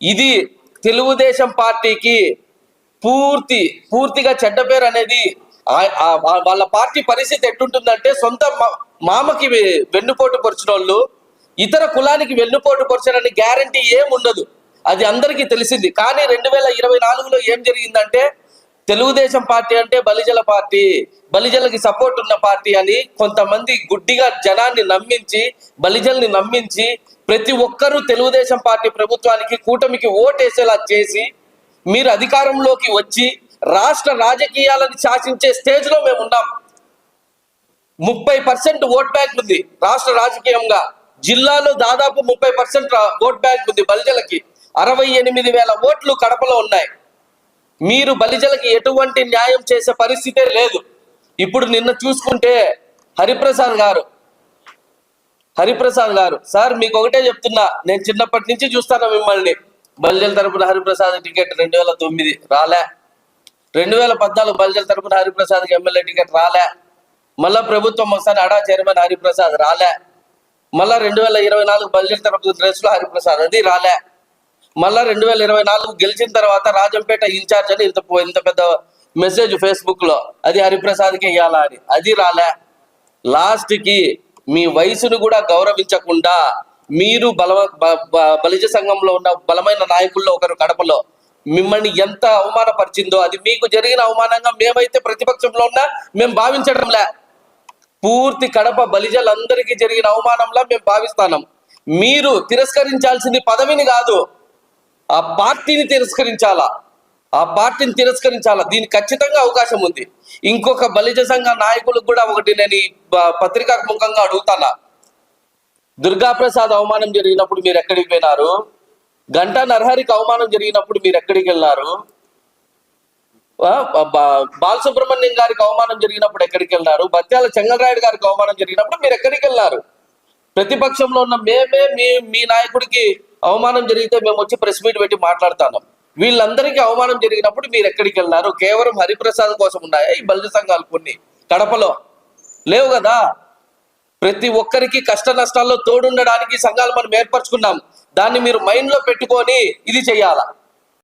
ఇది తెలుగుదేశం పార్టీకి పూర్తి పూర్తిగా చెడ్డ పేరు అనేది వాళ్ళ పార్టీ పరిస్థితి ఎట్టుంటుందంటే సొంత మా- మామకి వె- వెన్నుపోటు పొడిచిన వాళ్ళు ఇతర కులానికి వెన్నుపోటు పొడిచారని గ్యారంటీ ఏం ఉండదు అది అందరికీ తెలిసింది. కానీ రెండు వేల ఇరవై నాలుగులో ఏం జరిగిందంటే తెలుగుదేశం పార్టీ అంటే బలిజల పార్టీ బలిజలకి సపోర్ట్ ఉన్న పార్టీ అని కొంతమంది గుడ్డిగా జనాన్ని నమ్మించి బలిజల్ని నమ్మించి ప్రతి ఒక్కరూ తెలుగుదేశం పార్టీ ప్రభుత్వానికి కూటమికి ఓటేసేలా చేసి మీరు అధికారంలోకి వచ్చి రాష్ట్ర రాజకీయాలను శాసించే స్టేజ్లో మేము ఉన్నాం. ముప్పై పర్సెంట్ ఓట్ బ్యాంక్ ఉంది రాష్ట్ర రాజకీయంగా. జిల్లాలో దాదాపు ముప్పై పర్సెంట్ ఓట్ బ్యాంక్ ఉంది బలిజలకి. అరవై ఎనిమిది వేల ఓట్లు కడపలో ఉన్నాయి. మీరు బలిజలకి ఎటువంటి న్యాయం చేసే పరిస్థితే లేదు. ఇప్పుడు నిన్న చూసుకుంటే హరిప్రసాద్ గారు హరిప్రసాద్ గారు సార్ మీకు ఒకటే చెప్తున్నా నేను చిన్నప్పటి నుంచి చూస్తాను మిమ్మల్ని. బలిజల తరపున హరిప్రసాద్ టికెట్ రెండు వేల తొమ్మిది రాలే. రెండు వేల పద్నాలుగు బలిజల తరపున హరిప్రసాద్కి ఎమ్మెల్యే టికెట్ రాలే. మళ్ళా ప్రభుత్వం ఒకసారి అడా చైర్మన్ హరిప్రసాద్ రాలే. మళ్ళా రెండు వేల ఇరవై నాలుగు బలిజల తరపున డ్రెస్లో హరిప్రసాద్ అది రాలే. మళ్ళా రెండు వేల ఇరవై నాలుగు గెలిచిన తర్వాత రాజంపేట ఇన్ఛార్జ్ అని ఇంత ఇంత పెద్ద మెసేజ్ ఫేస్బుక్లో అది హరిప్రసాద్కి ఇవ్వాలా అని. అది రాలే. లాస్ట్కి మీ వయసును కూడా గౌరవించకుండా మీరు బలవ బ- బలిజ సంఘంలో ఉన్న బలమైన నాయకుల్లో ఒకరు కడపలో మిమ్మల్ని ఎంత అవమానపరిచిందో అది మీకు జరిగిన అవమానంగా మేమైతే ప్రతిపక్షంలో ఉన్నా మేము భావించడంలే. పూర్తి కడప బలిజలందరికీ జరిగిన అవమానంలా మేము భావిస్తాం మీరు తిరస్కరించాల్సింది పదవిని కాదు. ఆ పార్టీని తిరస్కరించాలా? ఆ పార్టీని తిరస్కరించాలా? దీనికి ఖచ్చితంగా అవకాశం ఉంది. ఇంకొక బలిజ సంఘ నాయకులకు కూడా ఒకటి నేను ఈ పత్రికా ముఖంగా అడుగుతానా? దుర్గాప్రసాద్ అవమానం జరిగినప్పుడు మీరు ఎక్కడికి పోయినారు? గంటా నరహరికి అవమానం జరిగినప్పుడు మీరు ఎక్కడికి వెళ్ళారు? బాలసుబ్రహ్మణ్యం గారికి అవమానం జరిగినప్పుడు ఎక్కడికి వెళ్ళారు? బత్యాల చెంగలరాయుడు గారికి అవమానం జరిగినప్పుడు మీరు ఎక్కడికి వెళ్ళారు? ప్రతిపక్షంలో ఉన్న మేమే మీ మీ నాయకుడికి అవమానం జరిగితే మేము వచ్చి ప్రెస్ మీట్ పెట్టి మాట్లాడతాను. వీళ్ళందరికీ అవమానం జరిగినప్పుడు మీరు ఎక్కడికి వెళ్ళారు? కేవలం హరిప్రసాద్ కోసం ఉన్నాయా? ఈ బలిజ సంఘాలు కొన్ని. కడపలో. లేవు కదా? ప్రతి ఒక్కరికి కష్ట నష్టాల్లో తోడుండడానికి సంఘాలు మనం ఏర్పరచుకున్నాం. దాన్ని మీరు మైండ్లో పెట్టుకొని ఇది చేయాలా?